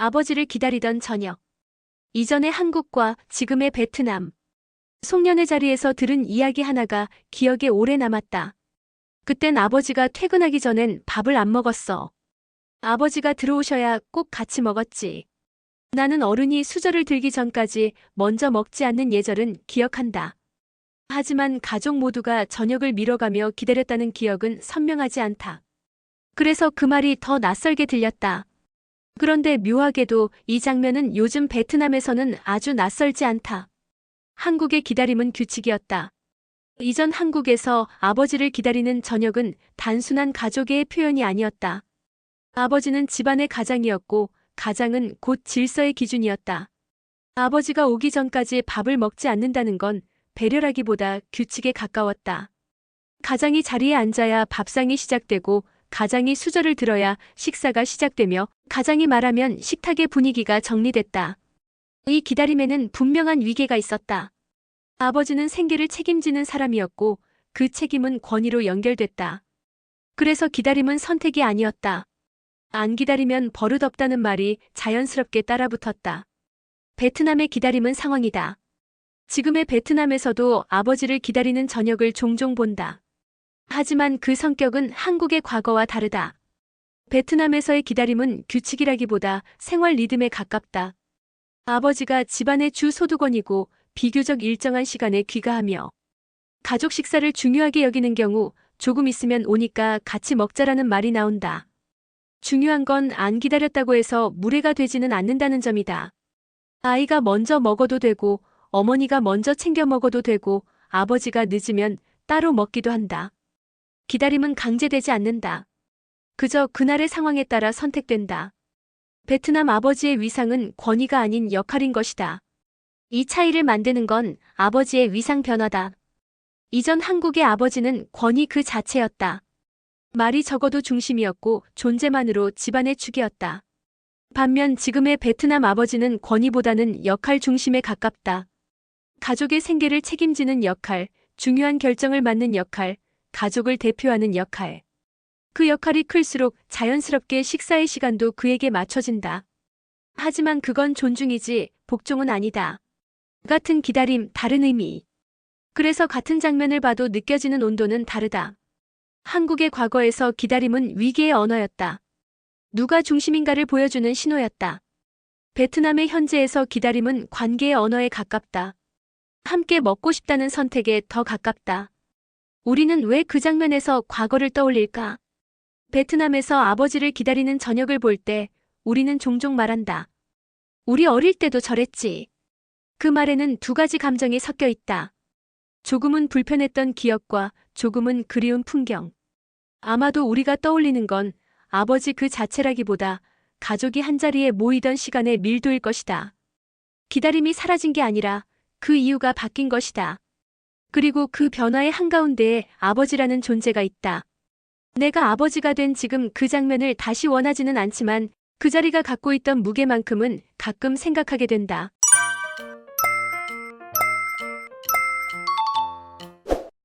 아버지를 기다리던 저녁. 이전의 한국과 지금의 베트남. 송년회 자리에서 들은 이야기 하나가 기억에 오래 남았다. 그땐 아버지가 퇴근하기 전엔 밥을 안 먹었어. 아버지가 들어오셔야 꼭 같이 먹었지. 나는 어른이 수저를 들기 전까지 먼저 먹지 않는 예절은 기억한다. 하지만 가족 모두가 저녁을 미뤄가며 기다렸다는 기억은 선명하지 않다. 그래서 그 말이 더 낯설게 들렸다. 그런데 묘하게도 이 장면은 요즘 베트남에서는 아주 낯설지 않다. 한국의 기다림은 규칙이었다. 이전 한국에서 아버지를 기다리는 저녁은 단순한 가족의 표현이 아니었다. 아버지는 집안의 가장이었고 가장은 곧 질서의 기준이었다. 아버지가 오기 전까지 밥을 먹지 않는다는 건 배려라기보다 규칙에 가까웠다. 가장이 자리에 앉아야 밥상이 시작되고 가장이 수저를 들어야 식사가 시작되며 가장이 말하면 식탁의 분위기가 정리됐다. 이 기다림에는 분명한 위계가 있었다. 아버지는 생계를 책임지는 사람이었고 그 책임은 권위로 연결됐다. 그래서 기다림은 선택이 아니었다. 안 기다리면 버릇없다는 말이 자연스럽게 따라붙었다. 베트남의 기다림은 상황이다. 지금의 베트남에서도 아버지를 기다리는 저녁을 종종 본다. 하지만 그 성격은 한국의 과거와 다르다. 베트남에서의 기다림은 규칙이라기보다 생활 리듬에 가깝다. 아버지가 집안의 주 소득원이고 비교적 일정한 시간에 귀가하며 가족 식사를 중요하게 여기는 경우 조금 있으면 오니까 같이 먹자라는 말이 나온다. 중요한 건 안 기다렸다고 해서 무례가 되지는 않는다는 점이다. 아이가 먼저 먹어도 되고 어머니가 먼저 챙겨 먹어도 되고 아버지가 늦으면 따로 먹기도 한다. 기다림은 강제되지 않는다. 그저 그날의 상황에 따라 선택된다. 베트남 아버지의 위상은 권위가 아닌 역할인 것이다. 이 차이를 만드는 건 아버지의 위상 변화다. 이전 한국의 아버지는 권위 그 자체였다. 말이 적어도 중심이었고 존재만으로 집안의 축이었다. 반면 지금의 베트남 아버지는 권위보다는 역할 중심에 가깝다. 가족의 생계를 책임지는 역할, 중요한 결정을 맡는 역할, 가족을 대표하는 역할. 그 역할이 클수록 자연스럽게 식사의 시간도 그에게 맞춰진다. 하지만 그건 존중이지 복종은 아니다. 같은 기다림, 다른 의미. 그래서 같은 장면을 봐도 느껴지는 온도는 다르다. 한국의 과거에서 기다림은 위기의 언어였다. 누가 중심인가를 보여주는 신호였다. 베트남의 현재에서 기다림은 관계의 언어에 가깝다. 함께 먹고 싶다는 선택에 더 가깝다. 우리는 왜 그 장면에서 과거를 떠올릴까? 베트남에서 아버지를 기다리는 저녁을 볼 때 우리는 종종 말한다. 우리 어릴 때도 저랬지. 그 말에는 두 가지 감정이 섞여 있다. 조금은 불편했던 기억과 조금은 그리운 풍경. 아마도 우리가 떠올리는 건 아버지 그 자체라기보다 가족이 한자리에 모이던 시간의 밀도일 것이다. 기다림이 사라진 게 아니라 그 이유가 바뀐 것이다. 그리고 그 변화의 한가운데에 아버지라는 존재가 있다. 내가 아버지가 된 지금 그 장면을 다시 원하지는 않지만 그 자리가 갖고 있던 무게만큼은 가끔 생각하게 된다.